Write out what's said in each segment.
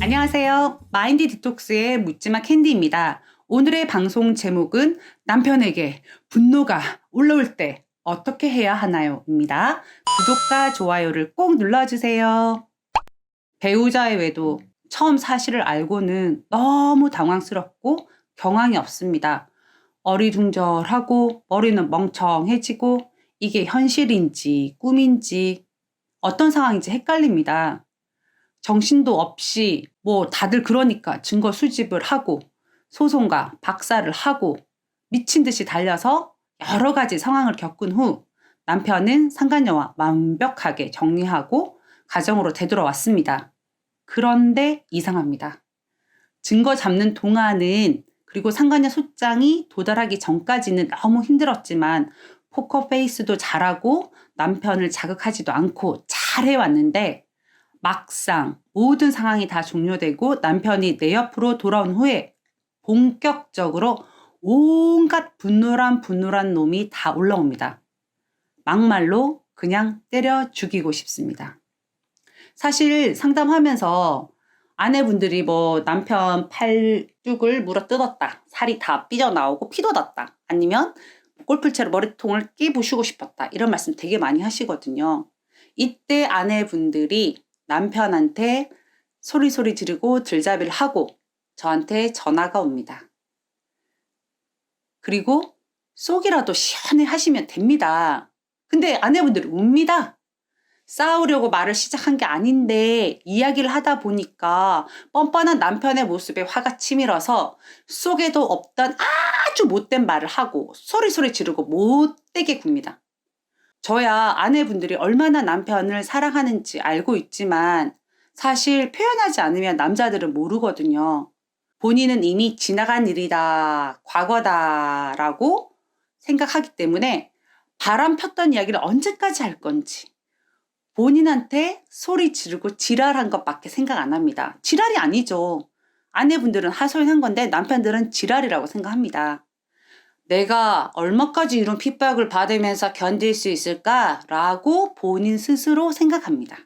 안녕하세요. 마인드 디톡스의 묻지마 캔디입니다. 오늘의 방송 제목은 남편에게 분노가 올라올 때 어떻게 해야 하나요? 입니다. 구독과 좋아요를 꼭 눌러주세요. 배우자의 외도 처음 사실을 알고는 너무 당황스럽고 경황이 없습니다. 어리둥절하고 머리는 멍청해지고 이게 현실인지 꿈인지 어떤 상황인지 헷갈립니다. 정신도 없이 뭐 다들 그러니까 증거 수집을 하고 소송과 박사를 하고 미친 듯이 달려서 여러 가지 상황을 겪은 후 남편은 상간녀와 완벽하게 정리하고 가정으로 되돌아왔습니다. 그런데 이상합니다. 증거 잡는 동안은 그리고 상간녀 소장이 도달하기 전까지는 너무 힘들었지만 포커페이스도 잘하고 남편을 자극하지도 않고 잘해왔는데 막상 모든 상황이 다 종료되고 남편이 내 옆으로 돌아온 후에 본격적으로 온갖 분노란 분노란 놈이 다 올라옵니다. 막말로 그냥 때려 죽이고 싶습니다. 사실 상담하면서 아내분들이 뭐 남편 팔 뚝을 물어 뜯었다. 살이 다 삐져나오고 피도 났다. 아니면 골프채로 머리통을 끼부시고 싶었다. 이런 말씀 되게 많이 하시거든요. 이때 아내분들이 남편한테 소리소리 지르고 들잡이를 하고 저한테 전화가 옵니다. 그리고 속이라도 시원해 하시면 됩니다. 근데 아내분들이 웁니다. 싸우려고 말을 시작한 게 아닌데 이야기를 하다 보니까 뻔뻔한 남편의 모습에 화가 치밀어서 속에도 없던 아주 못된 말을 하고 소리소리 지르고 못되게 굽니다. 저야 아내분들이 얼마나 남편을 사랑하는지 알고 있지만 사실 표현하지 않으면 남자들은 모르거든요. 본인은 이미 지나간 일이다, 과거다라고 생각하기 때문에 바람 폈던 이야기를 언제까지 할 건지 본인한테 소리 지르고 지랄한 것밖에 생각 안 합니다. 지랄이 아니죠. 아내분들은 하소연한 건데 남편들은 지랄이라고 생각합니다. 내가 얼마까지 이런 핍박을 받으면서 견딜 수 있을까라고 본인 스스로 생각합니다.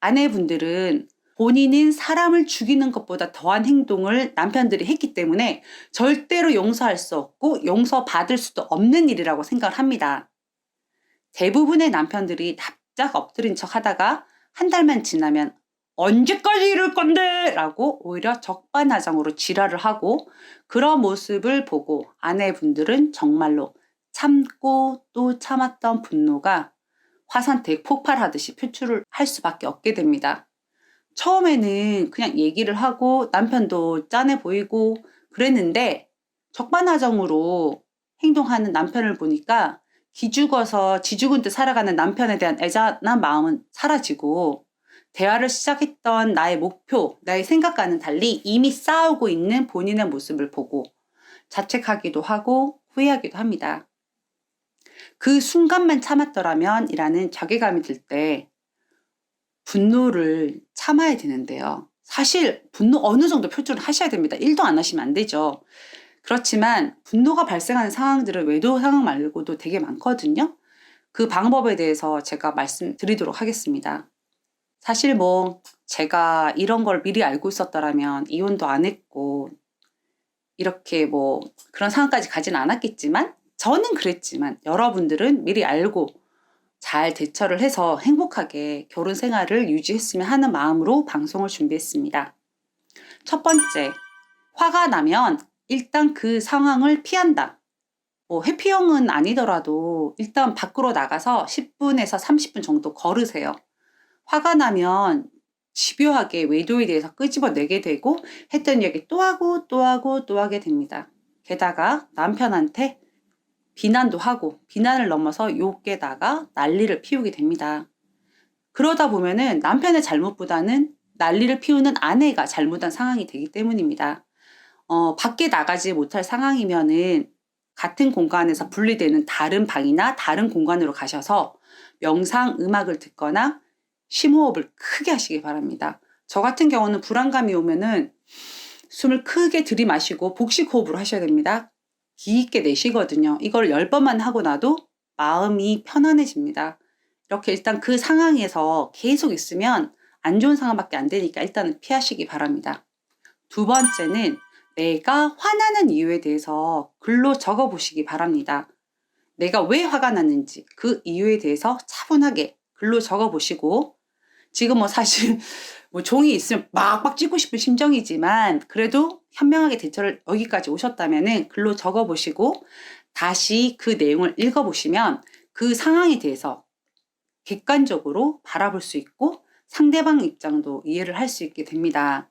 아내분들은 본인은 사람을 죽이는 것보다 더한 행동을 남편들이 했기 때문에 절대로 용서할 수 없고 용서받을 수도 없는 일이라고 생각을 합니다. 대부분의 남편들이 납 작 엎드린 척 하다가 한 달만 지나면 언제까지 이럴 건데? 라고 오히려 적반하장으로 지랄을 하고 그런 모습을 보고 아내분들은 정말로 참고 또 참았던 분노가 화산대 폭발하듯이 표출을 할 수밖에 없게 됩니다. 처음에는 그냥 얘기를 하고 남편도 짠해 보이고 그랬는데 적반하장으로 행동하는 남편을 보니까 기죽어서 지죽은 듯 살아가는 남편에 대한 애잔한 마음은 사라지고 대화를 시작했던 나의 목표, 나의 생각과는 달리 이미 싸우고 있는 본인의 모습을 보고 자책하기도 하고 후회하기도 합니다. 그 순간만 참았더라면 이라는 자괴감이 들 때 분노를 참아야 되는데요. 사실 분노 어느 정도 표출을 하셔야 됩니다. 1도 안 하시면 안 되죠. 그렇지만 분노가 발생하는 상황들은 외도 상황 말고도 되게 많거든요. 그 방법에 대해서 제가 말씀드리도록 하겠습니다. 사실 뭐 제가 이런 걸 미리 알고 있었더라면 이혼도 안 했고 이렇게 뭐 그런 상황까지 가진 않았겠지만 저는 그랬지만 여러분들은 미리 알고 잘 대처를 해서 행복하게 결혼 생활을 유지했으면 하는 마음으로 방송을 준비했습니다. 첫 번째, 화가 나면 일단 그 상황을 피한다. 뭐 회피형은 아니더라도 일단 밖으로 나가서 10분에서 30분 정도 걸으세요. 화가 나면 집요하게 외도에 대해서 끄집어내게 되고 했던 이야기 또 하고 또 하고 또 하게 됩니다. 게다가 남편한테 비난도 하고 비난을 넘어서 욕에다가 난리를 피우게 됩니다. 그러다 보면은 남편의 잘못보다는 난리를 피우는 아내가 잘못한 상황이 되기 때문입니다. 어, 밖에 나가지 못할 상황이면은 같은 공간에서 분리되는 다른 방이나 다른 공간으로 가셔서 명상 음악을 듣거나 심호흡을 크게 하시기 바랍니다. 저 같은 경우는 불안감이 오면은 숨을 크게 들이마시고 복식 호흡으로 하셔야 됩니다. 깊게 내쉬거든요. 이걸 10번만 하고 나도 마음이 편안해집니다. 이렇게 일단 그 상황에서 계속 있으면 안 좋은 상황밖에 안 되니까 일단은 피하시기 바랍니다. 두 번째는 내가 화나는 이유에 대해서 글로 적어 보시기 바랍니다. 내가 왜 화가 났는지 그 이유에 대해서 차분하게 글로 적어 보시고 지금 뭐 사실 뭐 종이 있으면 막막 찍고 싶은 심정이지만 그래도 현명하게 대처를 여기까지 오셨다면은 글로 적어 보시고 다시 그 내용을 읽어 보시면 그 상황에 대해서 객관적으로 바라볼 수 있고 상대방 입장도 이해를 할 수 있게 됩니다.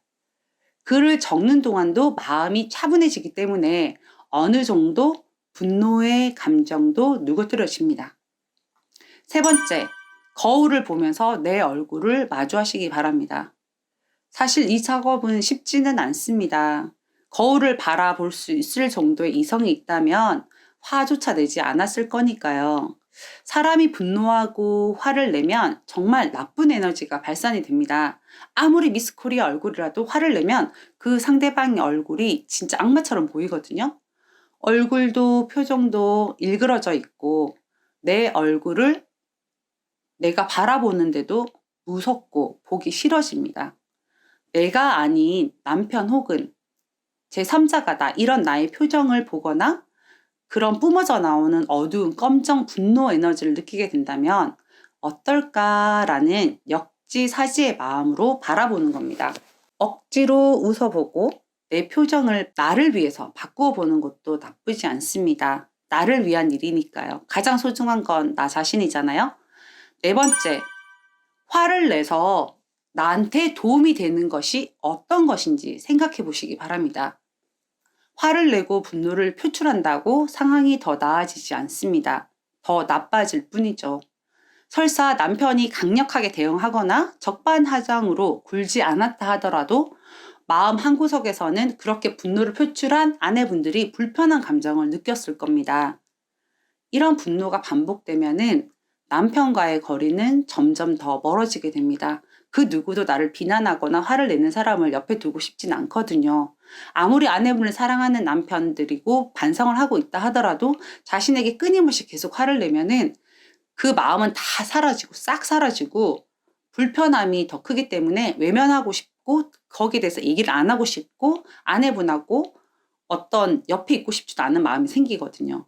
글을 적는 동안도 마음이 차분해지기 때문에 어느 정도 분노의 감정도 누그러집니다. 세 번째, 거울을 보면서 내 얼굴을 마주하시기 바랍니다. 사실 이 작업은 쉽지는 않습니다. 거울을 바라볼 수 있을 정도의 이성이 있다면 화조차 내지 않았을 거니까요. 사람이 분노하고 화를 내면 정말 나쁜 에너지가 발산이 됩니다. 아무리 미스 코리아 얼굴이라도 화를 내면 그 상대방의 얼굴이 진짜 악마처럼 보이거든요. 얼굴도 표정도 일그러져 있고 내 얼굴을 내가 바라보는데도 무섭고 보기 싫어집니다. 내가 아닌 남편 혹은 제3자가 나 이런 나의 표정을 보거나 그런 뿜어져 나오는 어두운 검정 분노 에너지를 느끼게 된다면 어떨까라는 역지사지의 마음으로 바라보는 겁니다. 억지로 웃어보고 내 표정을 나를 위해서 바꾸어 보는 것도 나쁘지 않습니다. 나를 위한 일이니까요. 가장 소중한 건 나 자신이잖아요. 네 번째, 화를 내서 나한테 도움이 되는 것이 어떤 것인지 생각해 보시기 바랍니다. 화를 내고 분노를 표출한다고 상황이 더 나아지지 않습니다. 더 나빠질 뿐이죠. 설사 남편이 강력하게 대응하거나 적반하장으로 굴지 않았다 하더라도 마음 한구석에서는 그렇게 분노를 표출한 아내분들이 불편한 감정을 느꼈을 겁니다. 이런 분노가 반복되면은 남편과의 거리는 점점 더 멀어지게 됩니다. 그 누구도 나를 비난하거나 화를 내는 사람을 옆에 두고 싶진 않거든요. 아무리 아내분을 사랑하는 남편들이고 반성을 하고 있다 하더라도 자신에게 끊임없이 계속 화를 내면은 그 마음은 다 사라지고 싹 사라지고 불편함이 더 크기 때문에 외면하고 싶고 거기에 대해서 얘기를 안 하고 싶고 아내분하고 어떤 옆에 있고 싶지도 않은 마음이 생기거든요.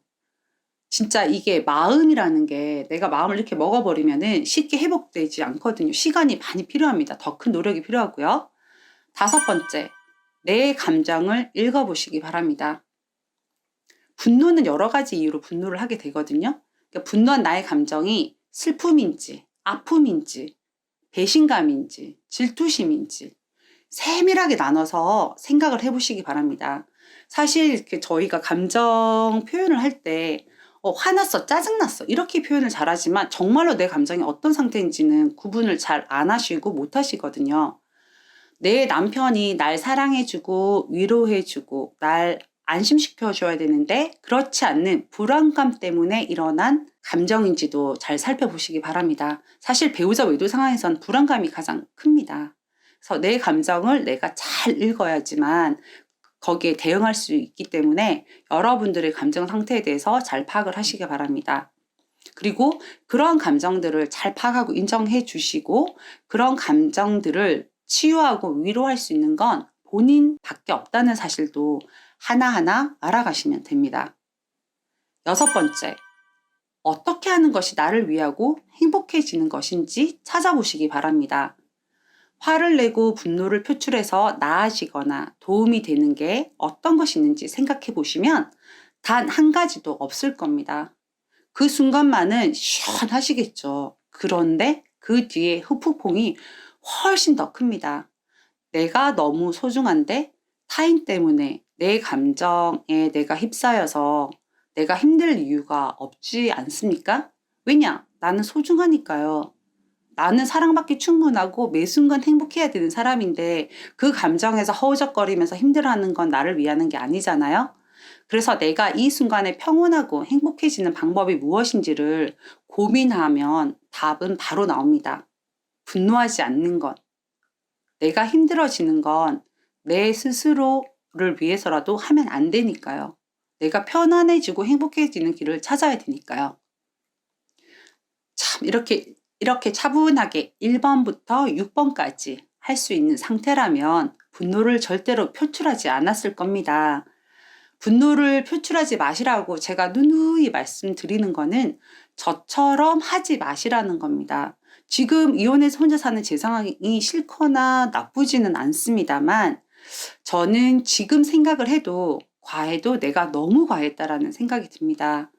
진짜 이게 마음이라는 게 내가 마음을 이렇게 먹어버리면은 쉽게 회복되지 않거든요. 시간이 많이 필요합니다. 더 큰 노력이 필요하고요. 다섯 번째, 내 감정을 읽어보시기 바랍니다. 분노는 여러 가지 이유로 분노를 하게 되거든요. 그러니까 분노한 나의 감정이 슬픔인지, 아픔인지, 배신감인지, 질투심인지 세밀하게 나눠서 생각을 해보시기 바랍니다. 사실 이렇게 저희가 감정 표현을 할때 어, 화났어, 짜증났어 이렇게 표현을 잘하지만 정말로 내 감정이 어떤 상태인지는 구분을 잘 안 하시고 못 하시거든요. 내 남편이 날 사랑해주고 위로해주고 날 안심시켜줘야 되는데 그렇지 않는 불안감 때문에 일어난 감정인지도 잘 살펴보시기 바랍니다. 사실 배우자 외도 상황에선 불안감이 가장 큽니다. 그래서 내 감정을 내가 잘 읽어야지만 거기에 대응할 수 있기 때문에 여러분들의 감정 상태에 대해서 잘 파악을 하시기 바랍니다. 그리고 그러한 감정들을 잘 파악하고 인정해 주시고 그런 감정들을 치유하고 위로할 수 있는 건 본인밖에 없다는 사실도 하나하나 알아가시면 됩니다. 여섯 번째, 어떻게 하는 것이 나를 위하고 행복해지는 것인지 찾아보시기 바랍니다. 화를 내고 분노를 표출해서 나아지거나 도움이 되는 게 어떤 것이 있는지 생각해 보시면 단 한 가지도 없을 겁니다. 그 순간만은 시원하시겠죠. 그런데 그 뒤에 후폭풍이 훨씬 더 큽니다. 내가 너무 소중한데 타인 때문에 내 감정에 내가 휩싸여서 내가 힘들 이유가 없지 않습니까? 왜냐? 나는 소중하니까요. 나는 사랑받기 충분하고 매 순간 행복해야 되는 사람인데 그 감정에서 허우적거리면서 힘들어하는 건 나를 위하는 게 아니잖아요. 그래서 내가 이 순간에 평온하고 행복해지는 방법이 무엇인지를 고민하면 답은 바로 나옵니다. 분노하지 않는 것. 내가 힘들어지는 건 내 스스로를 위해서라도 하면 안 되니까요. 내가 편안해지고 행복해지는 길을 찾아야 되니까요. 참, 이렇게, 이렇게 차분하게 1번부터 6번까지 할 수 있는 상태라면 분노를 절대로 표출하지 않았을 겁니다. 분노를 표출하지 마시라고 제가 누누이 말씀드리는 거는 저처럼 하지 마시라는 겁니다. 지금 이혼해서 혼자 사는 제 상황이 싫거나 나쁘지는 않습니다만 저는 지금 생각을 해도 과해도 내가 너무 과했다라는 생각이 듭니다.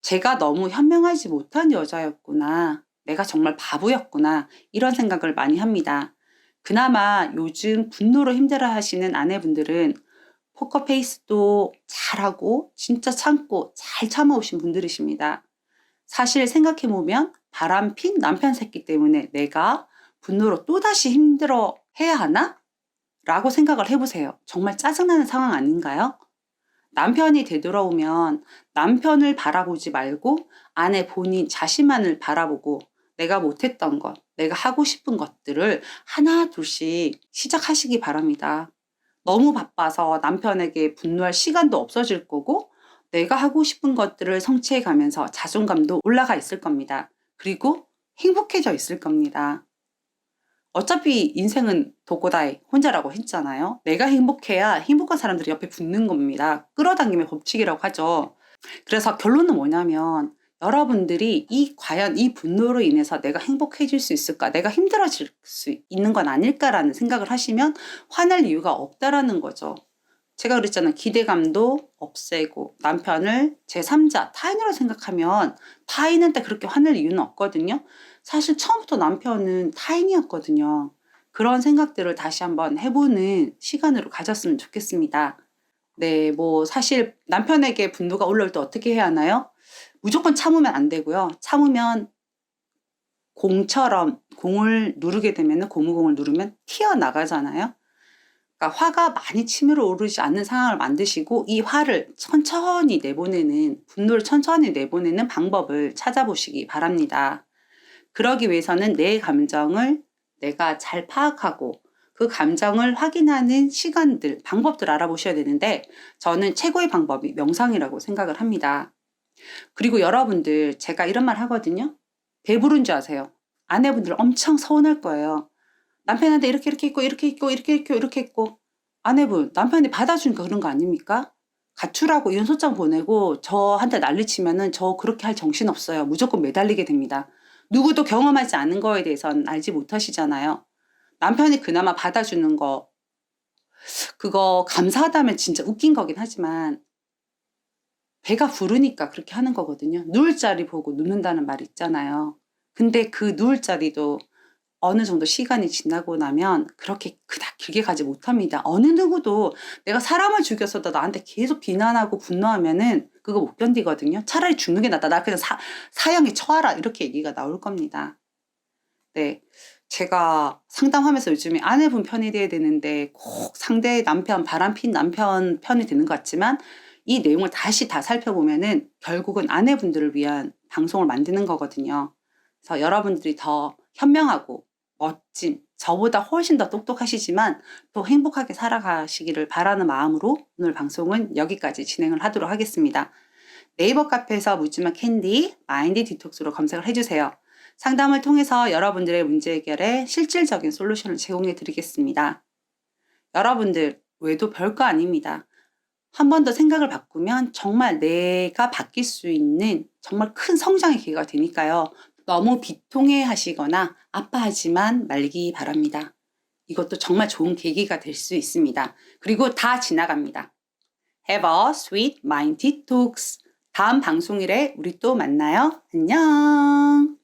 제가 너무 현명하지 못한 여자였구나. 내가 정말 바보였구나. 이런 생각을 많이 합니다. 그나마 요즘 분노로 힘들어 하시는 아내분들은 포커페이스도 잘하고 진짜 참고 잘 참아오신 분들이십니다. 사실 생각해보면 바람핀 남편 새끼 때문에 내가 분노로 또다시 힘들어 해야 하나? 라고 생각을 해보세요. 정말 짜증나는 상황 아닌가요? 남편이 되돌아오면 남편을 바라보지 말고 아내 본인 자신만을 바라보고 내가 못했던 것, 내가 하고 싶은 것들을 하나 둘씩 시작하시기 바랍니다. 너무 바빠서 남편에게 분노할 시간도 없어질 거고 내가 하고 싶은 것들을 성취해 가면서 자존감도 올라가 있을 겁니다. 그리고 행복해져 있을 겁니다. 어차피 인생은 도코다이 혼자라고 했잖아요. 내가 행복해야 행복한 사람들이 옆에 붙는 겁니다. 끌어당김의 법칙이라고 하죠. 그래서 결론은 뭐냐면 여러분들이 이 과연 이 분노로 인해서 내가 행복해질 수 있을까? 내가 힘들어질 수 있는 건 아닐까라는 생각을 하시면 화낼 이유가 없다라는 거죠. 제가 그랬잖아요. 기대감도 없애고 남편을 제3자 타인으로 생각하면 타인한테 그렇게 화낼 이유는 없거든요. 사실 처음부터 남편은 타인이었거든요. 그런 생각들을 다시 한번 해보는 시간으로 가졌으면 좋겠습니다. 네, 뭐 사실 남편에게 분노가 올라올 때 어떻게 해야 하나요? 무조건 참으면 안 되고요. 참으면 공처럼 공을 누르게 되면 고무공을 누르면 튀어나가잖아요. 그러니까 화가 많이 치밀어 오르지 않는 상황을 만드시고 이 화를 천천히 내보내는 분노를 천천히 내보내는 방법을 찾아보시기 바랍니다. 그러기 위해서는 내 감정을 내가 잘 파악하고 그 감정을 확인하는 시간들, 방법들 알아보셔야 되는데 저는 최고의 방법이 명상이라고 생각을 합니다. 그리고 여러분들 제가 이런 말 하거든요. 배부른 줄 아세요. 아내분들 엄청 서운할 거예요. 남편한테 이렇게 이렇게 있고 이렇게 있고 이렇게 있고 이렇게 있고 아내분 남편이 받아주니까 그런 거 아닙니까? 가출하고 이혼 소장 보내고 저한테 난리치면은 저 그렇게 할 정신 없어요. 무조건 매달리게 됩니다. 누구도 경험하지 않은 거에 대해서는 알지 못하시잖아요. 남편이 그나마 받아주는 거 그거 감사하다면 진짜 웃긴 거긴 하지만 배가 부르니까 그렇게 하는 거거든요. 누울 자리 보고 눕는다는 말 있잖아요. 근데 그 누울 자리도 어느 정도 시간이 지나고 나면 그렇게 그닥 길게 가지 못합니다. 어느 누구도 내가 사람을 죽였어도 나한테 계속 비난하고 분노하면은 그거 못 견디거든요. 차라리 죽는 게 낫다. 나 그냥 사, 사형에 처하라. 이렇게 얘기가 나올 겁니다. 네. 제가 상담하면서 요즘에 아내분 편이 돼야 되는데 꼭 상대 남편, 바람핀 남편 편이 되는 것 같지만 이 내용을 다시 다 살펴보면은 결국은 아내분들을 위한 방송을 만드는 거거든요. 그래서 여러분들이 더 현명하고 멋진, 저보다 훨씬 더 똑똑하시지만 또 행복하게 살아가시기를 바라는 마음으로 오늘 방송은 여기까지 진행을 하도록 하겠습니다. 네이버 카페에서 묻지마 캔디 마인드 디톡스로 검색을 해주세요. 상담을 통해서 여러분들의 문제 해결에 실질적인 솔루션을 제공해 드리겠습니다. 여러분들 외도 별거 아닙니다. 한 번 더 생각을 바꾸면 정말 내가 바뀔 수 있는 정말 큰 성장의 기회가 되니까요. 너무 비통해 하시거나 아파하지만 말기 바랍니다. 이것도 정말 좋은 계기가 될 수 있습니다. 그리고 다 지나갑니다. Have a sweet mind detox. 다음 방송일에 우리 또 만나요. 안녕.